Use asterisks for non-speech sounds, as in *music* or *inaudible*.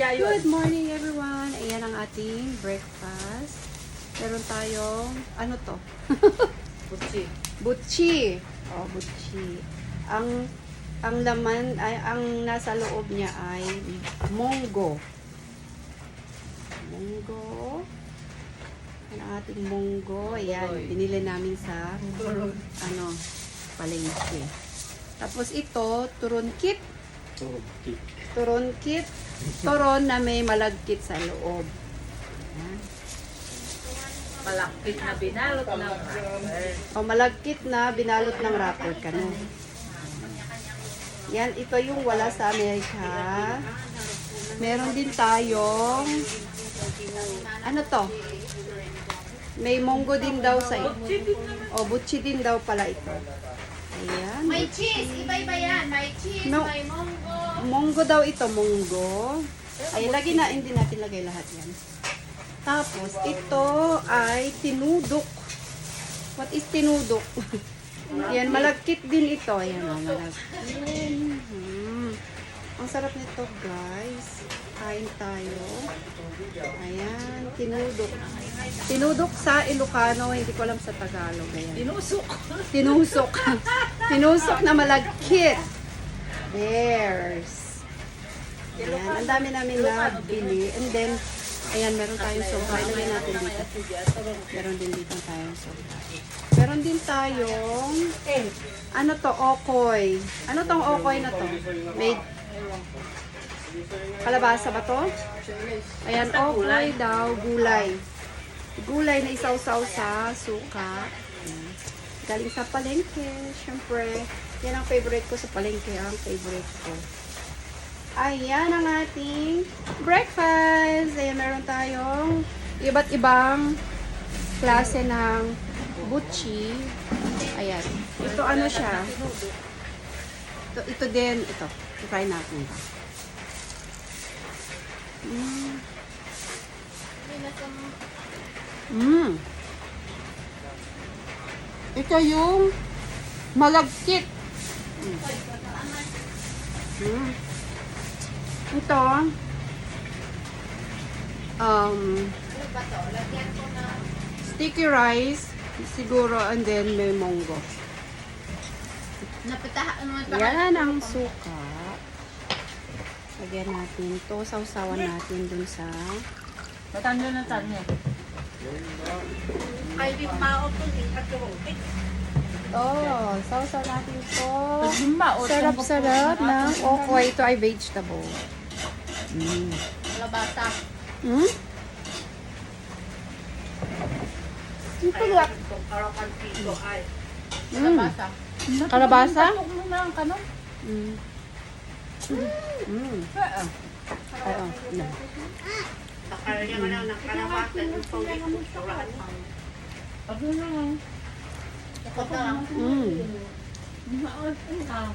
tilapia yun. Good morning everyone. Ayan ang ating breakfast. Meron tayong, ano to? *laughs* Butsi. Butchi. Oh, butchi. Ang ang laman ay ang nasa loob niya ay monggo. Monggo. Ang ating monggo. Ayan, binili namin sa ano, palengke. Tapos ito, turon kit. Turon kit. Turon na may malagkit sa loob. Ayan. Malakpit na binalot ng wrapper. O malagkit na binalot ng wrapper ka no? Yan, ito yung wala sa Amerika. Meron din tayong ano to? May monggo din daw sa O butchi din daw pala ito. Ayan. May cheese, iba-iba yan. May cheese, No. may monggo. Monggo daw ito, monggo. Ay, lagi na, hindi natin lagay lahat yan. Tapos, ito ay tinudok. What is tinudok? *laughs* yan, malagkit din ito. Ayan, oh, malagkit. Mhm. Ang sarap nito, guys. Kain tayo. Ayan, tinudok. Tinudok sa Ilocano, hindi ko alam sa Tagalog. Ayan. Tinusok. Tinusok. *laughs* Tinusok na malagkit. There's. Ayan, ang dami namin na bili. And then, ayan, meron tayong sopa. Ilagay natin dito. Meron din dito tayong sopa. Meron din tayong, ano to, okoy. Ano tong okoy na to? Made, kalabasa ba to? Ayan, okoy daw, gulay. Gulay na isaw-saw sa suka. Galing sa palengke, syempre. Yan ang favorite ko sa palengke, ang favorite ko. Ayan ang ating breakfast. Ayan, meron tayong iba't ibang klase ng butchi. Ayan. Ito ano siya? Ito, ito din, ito. Try natin. Mm. Mm. Ito yung malagkit. Mm. Mm. Ito, um, Ano ba to? Lagyan ko na. sticky rice, siguro, and then may monggo. Napitahan naman pa. Yan ang suka. Lagyan natin to, sausawan natin dun sa Matanda na tanya. Ay, di mao to. Oh, sausaw natin to. Sarap-sarap ng okoy. Ito ay vegetable. Mm. Kalabasa. Hmm? Ito ba? Mm. Kalabasa. Kalabasa? Huwag mo na ang kanon. Mm. Mm. Ah, Ay, oh. No. Pag yun na lang. Ito lang. Mm. Ah.